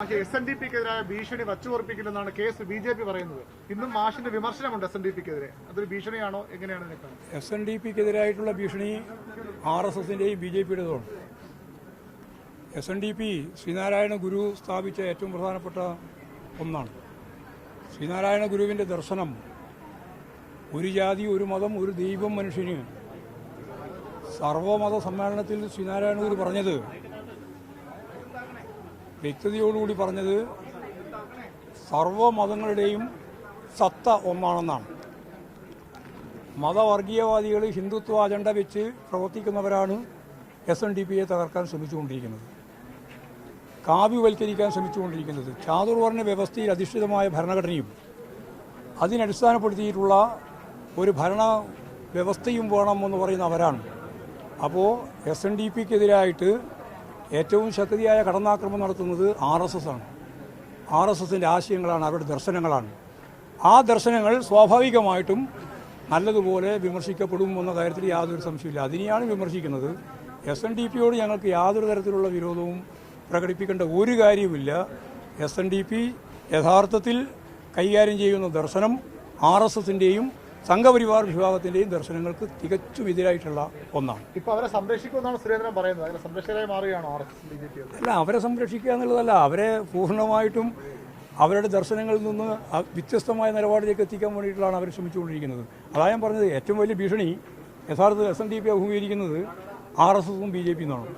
S N D പിക്കെതിരായ ഭീഷണി case B J P പറയുന്നത്. ഇന്നും മാഷിന്റെ വിമർശനമുണ്ട് എസ് എൻ ഡി പിക്കെതിരെ അതൊരു ഭീഷണിയാണോ? എങ്ങനെയാണ്? എസ് എൻ ഡി പിക്കെതിരായിട്ടുള്ള ഭീഷണി ആർ എസ് എസിന്റെയും B J പിയുടേതുമാണ്. S N D P Sree Narayana Guru സ്ഥാപിച്ച ഏറ്റവും പ്രധാനപ്പെട്ട ഒന്നാണ്. ശ്രീനാരായണ ഗുരുവിന്റെ ദർശനം ഒരു ജാതി ഒരു മതം ഒരു ദൈവം മനുഷ്യന് സർവമത സമ്മേളനത്തിൽ ശ്രീനാരായണ ഗുരു പറഞ്ഞത് വ്യക്തതയോടുകൂടി പറഞ്ഞത് സർവമതങ്ങളുടെയും സത്ത ഒന്നാണെന്നാണ്. മതവർഗീയവാദികൾ ഹിന്ദുത്വ അജണ്ട വെച്ച് പ്രവർത്തിക്കുന്നവരാണ് എസ് എൻ ഡി പിയെ തകർക്കാൻ ശ്രമിച്ചുകൊണ്ടിരിക്കുന്നത്. കാവ്യവൽക്കരിക്കാൻ ശ്രമിച്ചുകൊണ്ടിരിക്കുന്നത്. ചാതുർവർണ വ്യവസ്ഥയിൽ അധിഷ്ഠിതമായ ഭരണഘടനയും അതിനടിസ്ഥാനപ്പെടുത്തിയിട്ടുള്ള ഒരു ഭരണ വ്യവസ്ഥയും വേണമെന്ന് പറയുന്ന അവരാണ്. അപ്പോൾ എസ് എൻ ഡി പിക്കെതിരായിട്ട് ഏറ്റവും ശക്തിയായ കടന്നാക്രമണം നടത്തുന്നത് ആർ എസ് എസ് ആണ്. ആർ എസ് എസിന്റെ ആശയങ്ങളാണ് അവരുടെ ദർശനങ്ങളാണ്. ആ ദർശനങ്ങൾ സ്വാഭാവികമായിട്ടും നല്ലതുപോലെ വിമർശിക്കപ്പെടും എന്ന കാര്യത്തിൽ യാതൊരു സംശയമില്ല അതിനെയാണ് വിമർശിക്കുന്നത്. എസ് എൻ ഡി പിയോട് ഞങ്ങൾക്ക് യാതൊരു തരത്തിലുള്ള വിരോധവും പ്രകടിപ്പിക്കേണ്ട ഒരു കാര്യവുമില്ല. എസ് എൻ ഡി പി യഥാർത്ഥത്തിൽ കൈകാര്യം ചെയ്യുന്ന ദർശനം ആർ എസ് എസിന്റെയും സംഘപരിവാർ വിഭാഗത്തിന്റെയും ദർശനങ്ങൾക്ക് തികച്ചും എതിരായിട്ടുള്ള ഒന്നാണ്. ഇപ്പൊ അവരെ സംരക്ഷിക്കുമെന്നാണ് സുരേന്ദ്രൻ പറയുന്നത്. അതിനെ സംരക്ഷകരായി മാറുകയാണോ R S B J P അല്ല അവരെ സംരക്ഷിക്കുക എന്നുള്ളതല്ല. അവരെ പൂർണമായിട്ടും അവരുടെ ദർശനങ്ങളിൽ നിന്ന് വ്യത്യസ്തമായ നിലപാടിലേക്ക് എത്തിക്കാൻ വേണ്ടിയിട്ടാണ് അവർ ശ്രമിച്ചുകൊണ്ടിരിക്കുന്നത്. അതാണ് ഞാൻ പറഞ്ഞത് ഏറ്റവും വലിയ ഭീഷണി യഥാർത്ഥത്തിൽ എസ് എൻ ഡി പി അഭിമുഖീകരിക്കുന്നത് ആർ എസ് എസും ബി ജെ പിയും എന്നാണ്